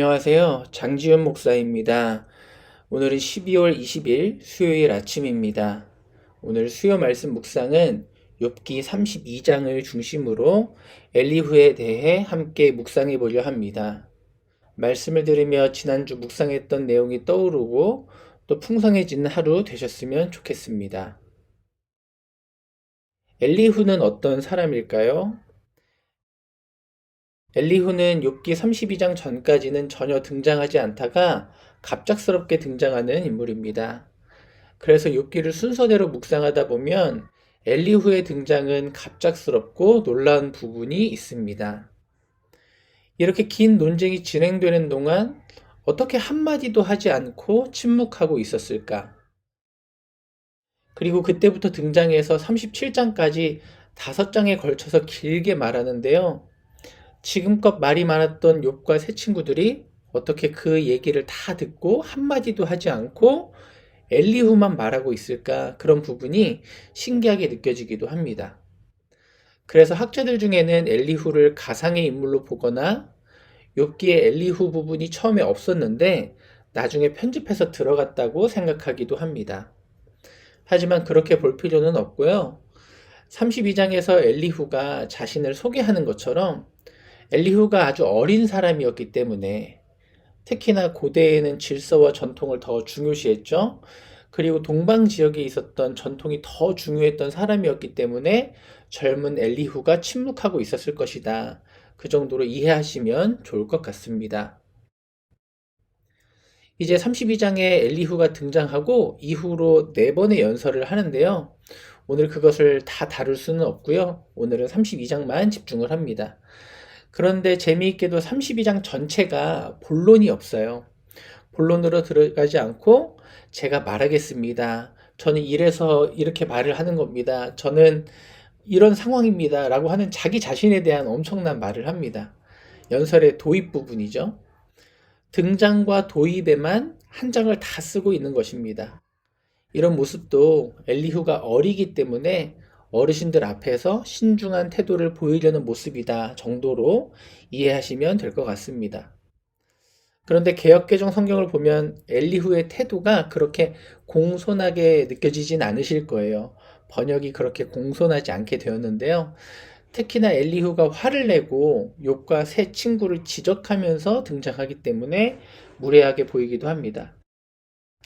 안녕하세요. 장지윤 목사입니다. 오늘은 12월 20일 수요일 아침입니다. 오늘 수요 말씀 묵상은 욥기 32장을 중심으로 엘리후에 대해 함께 묵상해 보려 합니다. 말씀을 들으며 지난주 묵상했던 내용이 떠오르고 또 풍성해지는 하루 되셨으면 좋겠습니다. 엘리후는 어떤 사람일까요? 엘리후는 욥기 32장 전까지는 전혀 등장하지 않다가 갑작스럽게 등장하는 인물입니다. 그래서 욥기를 순서대로 묵상하다 보면 엘리후의 등장은 갑작스럽고 놀라운 부분이 있습니다. 이렇게 긴 논쟁이 진행되는 동안 어떻게 한마디도 하지 않고 침묵하고 있었을까? 그리고 그때부터 등장해서 37장까지 다섯 장에 걸쳐서 길게 말하는데요. 지금껏 말이 많았던 욥과 새 친구들이 어떻게 그 얘기를 다 듣고 한마디도 하지 않고 엘리후만 말하고 있을까 그런 부분이 신기하게 느껴지기도 합니다. 그래서 학자들 중에는 엘리후를 가상의 인물로 보거나 욥기의 엘리후 부분이 처음에 없었는데 나중에 편집해서 들어갔다고 생각하기도 합니다. 하지만 그렇게 볼 필요는 없고요. 32장에서 엘리후가 자신을 소개하는 것처럼 엘리후가 아주 어린 사람이었기 때문에 특히나 고대에는 질서와 전통을 더 중요시했죠. 그리고 동방 지역에 있었던 전통이 더 중요했던 사람이었기 때문에 젊은 엘리후가 침묵하고 있었을 것이다. 그 정도로 이해하시면 좋을 것 같습니다. 이제 32장에 엘리후가 등장하고 이후로 네 번의 연설을 하는데요. 오늘 그것을 다 다룰 수는 없고요. 오늘은 32장만 집중을 합니다. 그런데 재미있게도 32장 전체가 본론이 없어요. 본론으로 들어가지 않고 제가 말하겠습니다. 저는 이래서 이렇게 말을 하는 겁니다. 저는 이런 상황입니다. 라고 하는 자기 자신에 대한 엄청난 말을 합니다. 연설의 도입 부분이죠. 등장과 도입에만 한 장을 다 쓰고 있는 것입니다. 이런 모습도 엘리후가 어리기 때문에 어르신들 앞에서 신중한 태도를 보이려는 모습이다 정도로 이해하시면 될 것 같습니다. 그런데 개혁개정 성경을 보면 엘리후의 태도가 그렇게 공손하게 느껴지진 않으실 거예요. 번역이 그렇게 공손하지 않게 되었는데요. 특히나 엘리후가 화를 내고 욕과 새 친구를 지적하면서 등장하기 때문에 무례하게 보이기도 합니다.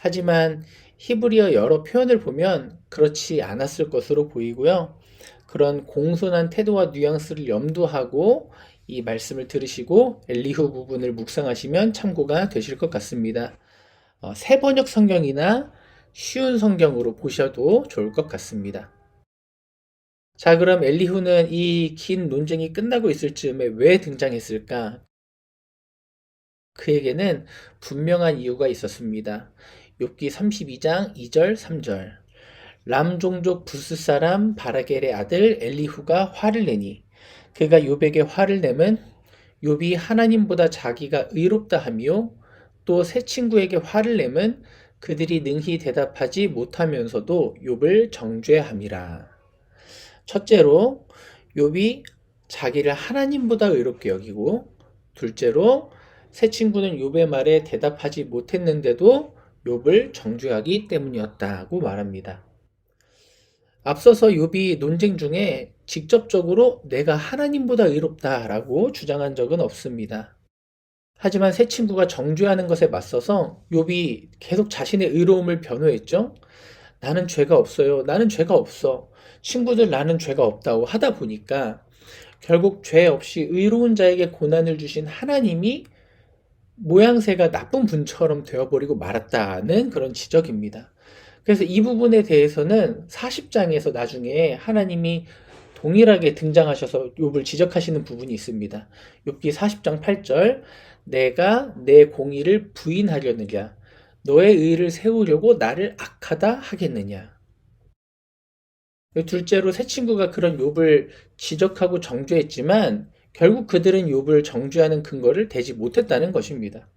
하지만 히브리어 여러 표현을 보면 그렇지 않았을 것으로 보이고요. 그런 공손한 태도와 뉘앙스를 염두하고 이 말씀을 들으시고 엘리후 부분을 묵상하시면 참고가 되실 것 같습니다. 어, 새 번역 성경이나 쉬운 성경으로 보셔도 좋을 것 같습니다. 자, 그럼 엘리후는 이 긴 논쟁이 끝나고 있을 즈음에 왜 등장했을까? 그에게는 분명한 이유가 있었습니다. 욥기 32장 2절 3절 람 종족 부스 사람 바라겔의 아들 엘리후가 화를 내니 그가 욥에게 화를 내면 욥이 하나님보다 자기가 의롭다 하며 또 새 친구에게 화를 내면 그들이 능히 대답하지 못하면서도 욥을 정죄함이라. 첫째로 욥이 자기를 하나님보다 의롭게 여기고 둘째로 새 친구는 욥의 말에 대답하지 못했는데도 욥을 정죄하기 때문이었다고 말합니다. 앞서서 욥이 논쟁 중에 직접적으로 내가 하나님보다 의롭다라고 주장한 적은 없습니다. 하지만 새 친구가 정죄하는 것에 맞서서 욥이 계속 자신의 의로움을 변호했죠. 나는 죄가 없어요. 나는 죄가 없어. 친구들 나는 죄가 없다고 하다 보니까 결국 죄 없이 의로운 자에게 고난을 주신 하나님이 모양새가 나쁜 분처럼 되어버리고 말았다는 그런 지적입니다. 그래서 이 부분에 대해서는 40장에서 나중에 하나님이 동일하게 등장하셔서 욥을 지적하시는 부분이 있습니다. 욥기 40장 8절 내가 내 공의를 부인하려느냐 너의 의를 세우려고 나를 악하다 하겠느냐 둘째로 새 친구가 그런 욥을 지적하고 정죄했지만 결국 그들은 욥을 정죄하는 근거를 대지 못했다는 것입니다.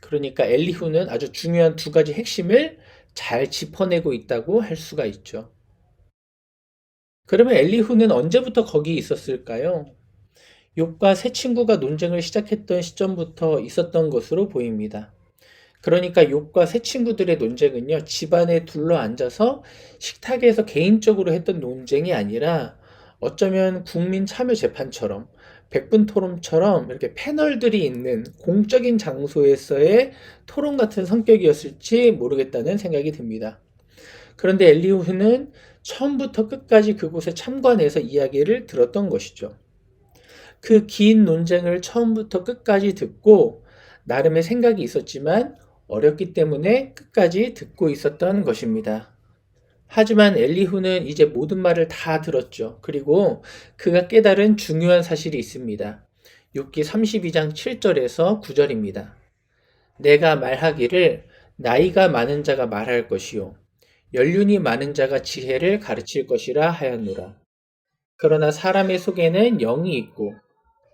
그러니까 엘리후는 아주 중요한 두 가지 핵심을 잘 짚어내고 있다고 할 수가 있죠. 그러면 엘리후는 언제부터 거기 있었을까요? 욥과 새 친구가 논쟁을 시작했던 시점부터 있었던 것으로 보입니다. 그러니까 욥과 새 친구들의 논쟁은요, 집안에 둘러 앉아서 식탁에서 개인적으로 했던 논쟁이 아니라 어쩌면 국민 참여 재판처럼 백분 토론처럼 이렇게 패널들이 있는 공적인 장소에서의 토론 같은 성격이었을지 모르겠다는 생각이 듭니다. 그런데 엘리후는 처음부터 끝까지 그곳에 참관해서 이야기를 들었던 것이죠. 그 긴 논쟁을 처음부터 끝까지 듣고 나름의 생각이 있었지만 어렵기 때문에 끝까지 듣고 있었던 것입니다. 하지만 엘리후는 이제 모든 말을 다 들었죠. 그리고 그가 깨달은 중요한 사실이 있습니다. 6기 32장 7절에서 9절입니다. 내가 말하기를 나이가 많은 자가 말할 것이요. 연륜이 많은 자가 지혜를 가르칠 것이라 하였노라. 그러나 사람의 속에는 영이 있고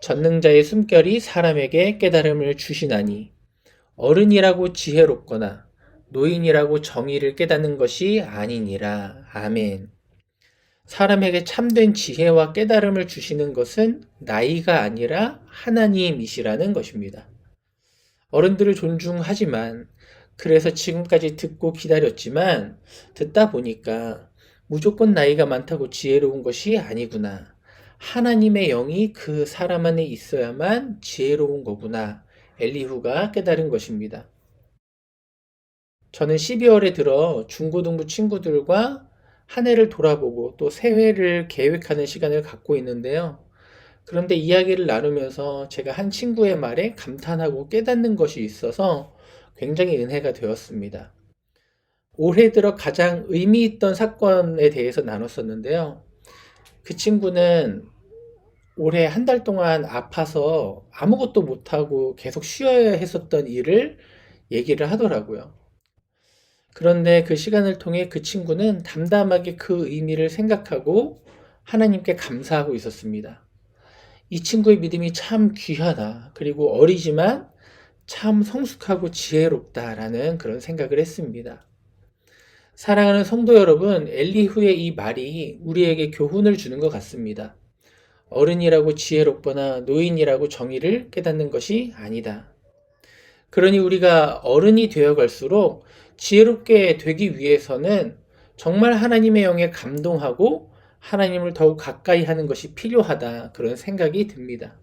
전능자의 숨결이 사람에게 깨달음을 주시나니 어른이라고 지혜롭거나 노인이라고 정의를 깨닫는 것이 아니니라. 아멘. 사람에게 참된 지혜와 깨달음을 주시는 것은 나이가 아니라 하나님이시라는 것입니다. 어른들을 존중하지만 그래서 지금까지 듣고 기다렸지만 듣다 보니까 무조건 나이가 많다고 지혜로운 것이 아니구나. 하나님의 영이 그 사람 안에 있어야만 지혜로운 거구나. 엘리후가 깨달은 것입니다. 저는 12월에 들어 중고등부 친구들과 한 해를 돌아보고 또 새해를 계획하는 시간을 갖고 있는데요. 그런데 이야기를 나누면서 제가 한 친구의 말에 감탄하고 깨닫는 것이 있어서 굉장히 은혜가 되었습니다. 올해 들어 가장 의미 있던 사건에 대해서 나눴었는데요. 그 친구는 올해 한 달 동안 아파서 아무것도 못하고 계속 쉬어야 했었던 일을 얘기를 하더라고요. 그런데 그 시간을 통해 그 친구는 담담하게 그 의미를 생각하고 하나님께 감사하고 있었습니다. 이 친구의 믿음이 참 귀하다. 그리고 어리지만 참 성숙하고 지혜롭다라는 그런 생각을 했습니다. 사랑하는 성도 여러분, 엘리후의 이 말이 우리에게 교훈을 주는 것 같습니다. 어른이라고 지혜롭거나 노인이라고 정의를 깨닫는 것이 아니다. 그러니 우리가 어른이 되어 갈수록 지혜롭게 되기 위해서는 정말 하나님의 영에 감동하고 하나님을 더욱 가까이 하는 것이 필요하다. 그런 생각이 듭니다.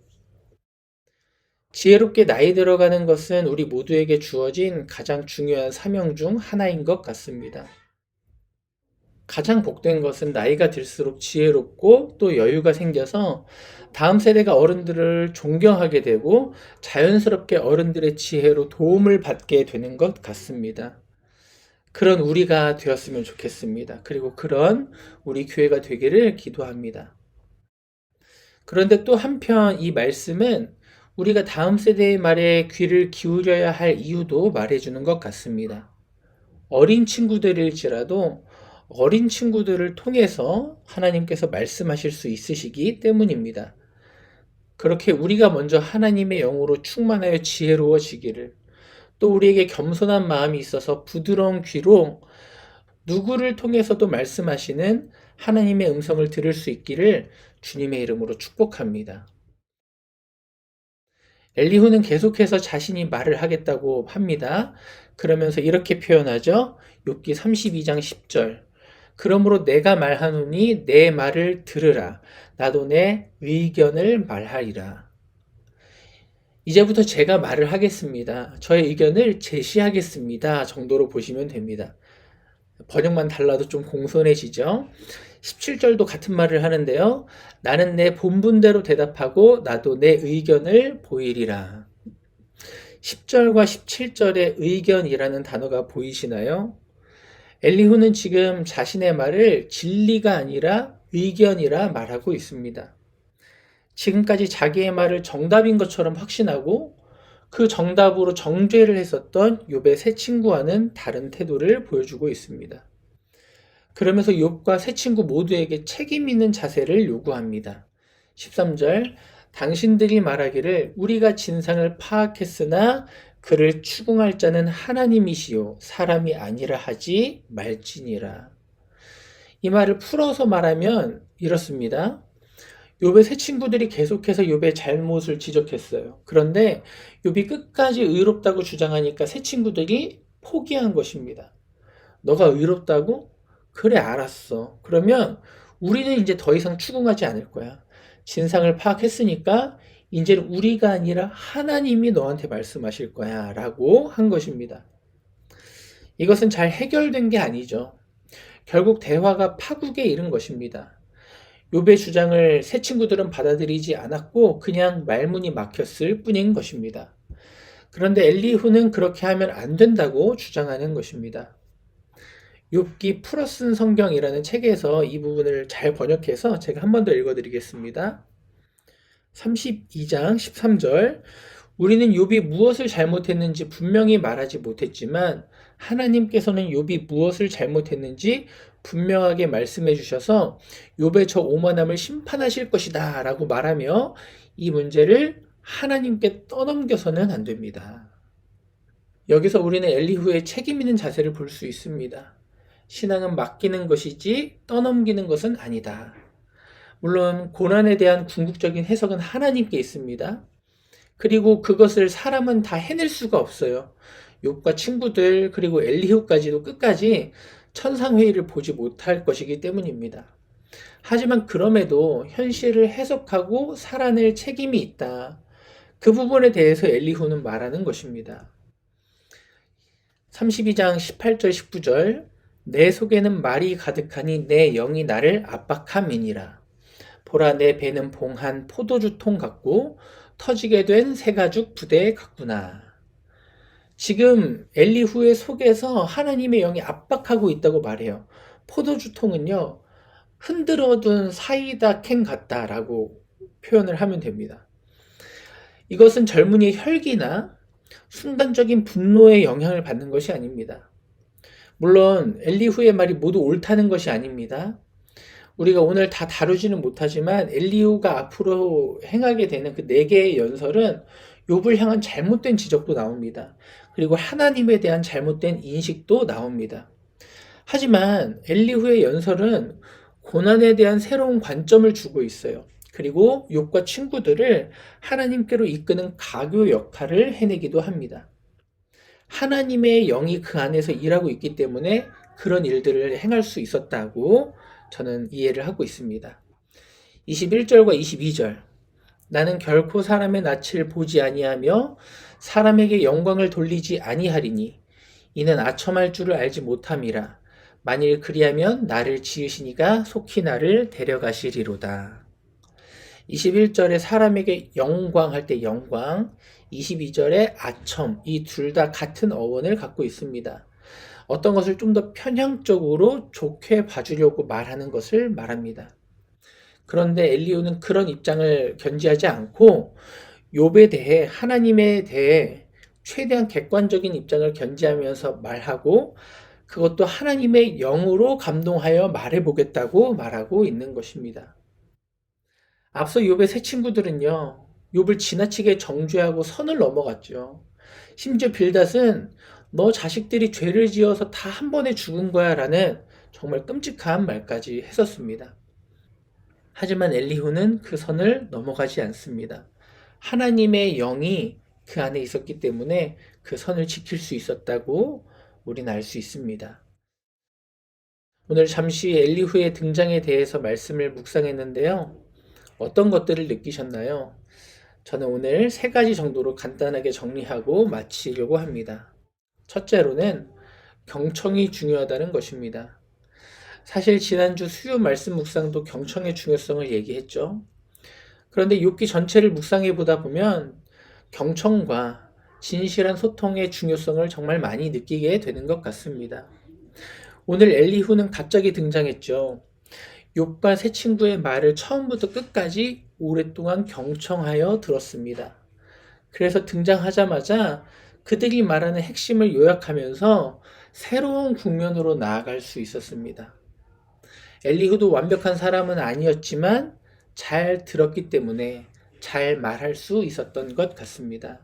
지혜롭게 나이 들어가는 것은 우리 모두에게 주어진 가장 중요한 사명 중 하나인 것 같습니다. 가장 복된 것은 나이가 들수록 지혜롭고 또 여유가 생겨서 다음 세대가 어른들을 존경하게 되고 자연스럽게 어른들의 지혜로 도움을 받게 되는 것 같습니다. 그런 우리가 되었으면 좋겠습니다. 그리고 그런 우리 교회가 되기를 기도합니다. 그런데 또 한편 이 말씀은 우리가 다음 세대의 말에 귀를 기울여야 할 이유도 말해주는 것 같습니다. 어린 친구들일지라도 어린 친구들을 통해서 하나님께서 말씀하실 수 있으시기 때문입니다. 그렇게 우리가 먼저 하나님의 영으로 충만하여 지혜로워지기를 또 우리에게 겸손한 마음이 있어서 부드러운 귀로 누구를 통해서도 말씀하시는 하나님의 음성을 들을 수 있기를 주님의 이름으로 축복합니다. 엘리후는 계속해서 자신이 말을 하겠다고 합니다. 그러면서 이렇게 표현하죠. 욥기 32장 10절. 그러므로 내가 말하노니 내 말을 들으라. 나도 내 의견을 말하리라. 이제부터 제가 말을 하겠습니다. 저의 의견을 제시하겠습니다. 정도로 보시면 됩니다. 번역만 달라도 좀 공손해지죠? 17절도 같은 말을 하는데요. 나는 내 본분대로 대답하고 나도 내 의견을 보이리라. 10절과 17절의 의견이라는 단어가 보이시나요? 엘리후는 지금 자신의 말을 진리가 아니라 의견이라 말하고 있습니다. 지금까지 자기의 말을 정답인 것처럼 확신하고 그 정답으로 정죄를 했었던 욥의 새 친구와는 다른 태도를 보여주고 있습니다. 그러면서 욥과 새 친구 모두에게 책임 있는 자세를 요구합니다. 13절 당신들이 말하기를 우리가 진상을 파악했으나 그를 추궁할 자는 하나님이시요 사람이 아니라 하지 말지니라. 이 말을 풀어서 말하면 이렇습니다. 욥의 새 친구들이 계속해서 욥의 잘못을 지적했어요. 그런데 욥이 끝까지 의롭다고 주장하니까 새 친구들이 포기한 것입니다. 너가 의롭다고? 그래, 알았어. 그러면 우리는 이제 더 이상 추궁하지 않을 거야. 진상을 파악했으니까 이제는 우리가 아니라 하나님이 너한테 말씀하실 거야. 라고 한 것입니다. 이것은 잘 해결된 게 아니죠. 결국 대화가 파국에 이른 것입니다. 욥의 주장을 새 친구들은 받아들이지 않았고 그냥 말문이 막혔을 뿐인 것입니다. 그런데 엘리후는 그렇게 하면 안 된다고 주장하는 것입니다. 욥기 풀어 쓴 성경이라는 책에서 이 부분을 잘 번역해서 제가 한 번 더 읽어 드리겠습니다. 32장 13절 우리는 욥이 무엇을 잘못했는지 분명히 말하지 못했지만 하나님께서는 욥이 무엇을 잘못했는지 분명하게 말씀해 주셔서 욥의 저 오만함을 심판하실 것이다라고 말하며 이 문제를 하나님께 떠넘겨서는 안 됩니다. 여기서 우리는 엘리후의 책임 있는 자세를 볼 수 있습니다. 신앙은 맡기는 것이지 떠넘기는 것은 아니다. 물론 고난에 대한 궁극적인 해석은 하나님께 있습니다. 그리고 그것을 사람은 다 해낼 수가 없어요. 욥과 친구들 그리고 엘리후까지도 끝까지 천상회의를 보지 못할 것이기 때문입니다. 하지만 그럼에도 현실을 해석하고 살아낼 책임이 있다. 그 부분에 대해서 엘리후는 말하는 것입니다. 32장 18절 19절 내 속에는 말이 가득하니 내 영이 나를 압박함이니라. 보라 내 배는 봉한 포도주통 같고 터지게 된 새가죽 부대 같구나. 지금 엘리후의 속에서 하나님의 영이 압박하고 있다고 말해요. 포도주통은요, 흔들어둔 사이다 캔 같다라고 표현을 하면 됩니다. 이것은 젊은이의 혈기나 순간적인 분노의 영향을 받는 것이 아닙니다. 물론 엘리후의 말이 모두 옳다는 것이 아닙니다. 우리가 오늘 다 다루지는 못하지만 엘리후가 앞으로 행하게 되는 그 네 개의 연설은 욥을 향한 잘못된 지적도 나옵니다. 그리고 하나님에 대한 잘못된 인식도 나옵니다. 하지만 엘리후의 연설은 고난에 대한 새로운 관점을 주고 있어요. 그리고 욥과 친구들을 하나님께로 이끄는 가교 역할을 해내기도 합니다. 하나님의 영이 그 안에서 일하고 있기 때문에 그런 일들을 행할 수 있었다고 저는 이해를 하고 있습니다. 21절과 22절. 나는 결코 사람의 낯을 보지 아니하며 사람에게 영광을 돌리지 아니하리니 이는 아첨할 줄을 알지 못함이라. 만일 그리하면 나를 지으시니가 속히 나를 데려가시리로다. 21절에 사람에게 영광 할 때 영광, 22절에 아첨, 이 둘 다 같은 어원을 갖고 있습니다. 어떤 것을 좀 더 편향적으로 좋게 봐주려고 말하는 것을 말합니다. 그런데 엘리오는 그런 입장을 견지하지 않고 욥에 대해 하나님에 대해 최대한 객관적인 입장을 견지하면서 말하고 그것도 하나님의 영으로 감동하여 말해 보겠다고 말하고 있는 것입니다. 앞서 욥의 새 친구들은요. 욥을 지나치게 정죄하고 선을 넘어갔죠. 심지어 빌닷은 너 자식들이 죄를 지어서 다 한 번에 죽은 거야 라는 정말 끔찍한 말까지 했었습니다. 하지만 엘리후는 그 선을 넘어가지 않습니다. 하나님의 영이 그 안에 있었기 때문에 그 선을 지킬 수 있었다고 우리는 알 수 있습니다. 오늘 잠시 엘리후의 등장에 대해서 말씀을 묵상했는데요. 어떤 것들을 느끼셨나요? 저는 오늘 세 가지 정도로 간단하게 정리하고 마치려고 합니다. 첫째로는 경청이 중요하다는 것입니다. 사실 지난주 수요 말씀 묵상도 경청의 중요성을 얘기했죠. 그런데 욥기 전체를 묵상해 보다 보면 경청과 진실한 소통의 중요성을 정말 많이 느끼게 되는 것 같습니다. 오늘 엘리후는 갑자기 등장했죠. 욥과 새 친구의 말을 처음부터 끝까지 오랫동안 경청하여 들었습니다. 그래서 등장하자마자 그들이 말하는 핵심을 요약하면서 새로운 국면으로 나아갈 수 있었습니다. 엘리후도 완벽한 사람은 아니었지만 잘 들었기 때문에 잘 말할 수 있었던 것 같습니다.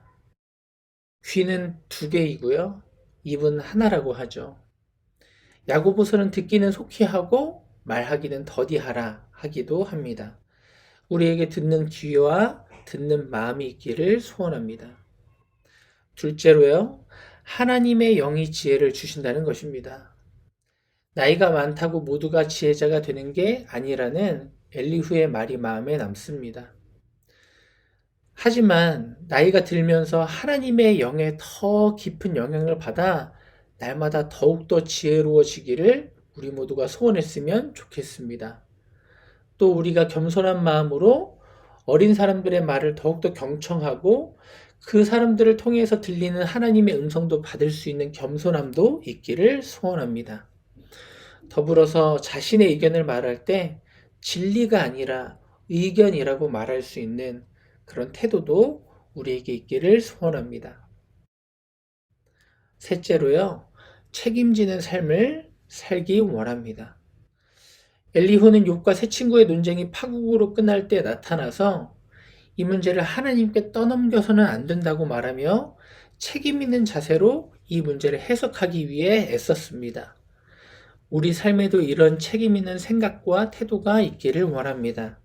귀는 두 개이고요. 입은 하나라고 하죠. 야고보서는 듣기는 속히 하고 말하기는 더디하라 하기도 합니다. 우리에게 듣는 귀와 듣는 마음이 있기를 소원합니다. 둘째로요, 하나님의 영이 지혜를 주신다는 것입니다. 나이가 많다고 모두가 지혜자가 되는 게 아니라는 엘리후의 말이 마음에 남습니다. 하지만 나이가 들면서 하나님의 영에 더 깊은 영향을 받아 날마다 더욱더 지혜로워지기를 우리 모두가 소원했으면 좋겠습니다. 또 우리가 겸손한 마음으로 어린 사람들의 말을 더욱더 경청하고 그 사람들을 통해서 들리는 하나님의 음성도 받을 수 있는 겸손함도 있기를 소원합니다. 더불어서 자신의 의견을 말할 때 진리가 아니라 의견이라고 말할 수 있는 그런 태도도 우리에게 있기를 소원합니다. 셋째로요, 책임지는 삶을 살기 원합니다. 엘리후는 욥과 세 친구의 논쟁이 파국으로 끝날 때 나타나서 이 문제를 하나님께 떠넘겨서는 안 된다고 말하며 책임 있는 자세로 이 문제를 해석하기 위해 애썼습니다. 우리 삶에도 이런 책임 있는 생각과 태도가 있기를 원합니다.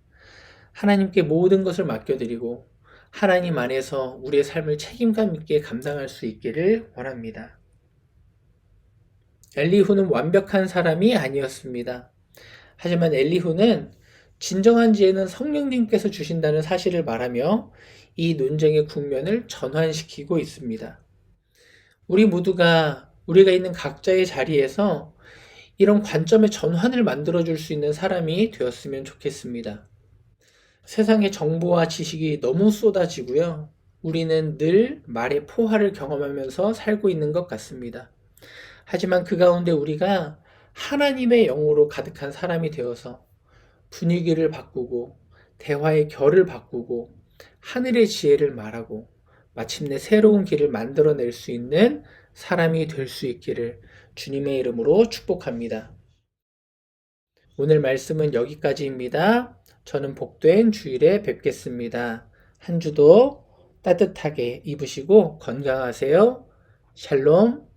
하나님께 모든 것을 맡겨드리고 하나님 안에서 우리의 삶을 책임감 있게 감당할 수 있기를 원합니다. 엘리후는 완벽한 사람이 아니었습니다. 하지만 엘리후는 진정한 지혜는 성령님께서 주신다는 사실을 말하며 이 논쟁의 국면을 전환시키고 있습니다. 우리 모두가 우리가 있는 각자의 자리에서 이런 관점의 전환을 만들어줄 수 있는 사람이 되었으면 좋겠습니다. 세상의 정보와 지식이 너무 쏟아지고요. 우리는 늘 말의 포화를 경험하면서 살고 있는 것 같습니다. 하지만 그 가운데 우리가 하나님의 영으로 가득한 사람이 되어서 분위기를 바꾸고 대화의 결을 바꾸고 하늘의 지혜를 말하고 마침내 새로운 길을 만들어낼 수 있는 사람이 될 수 있기를 주님의 이름으로 축복합니다. 오늘 말씀은 여기까지입니다. 저는 복된 주일에 뵙겠습니다. 한 주도 따뜻하게 입으시고 건강하세요. 샬롬.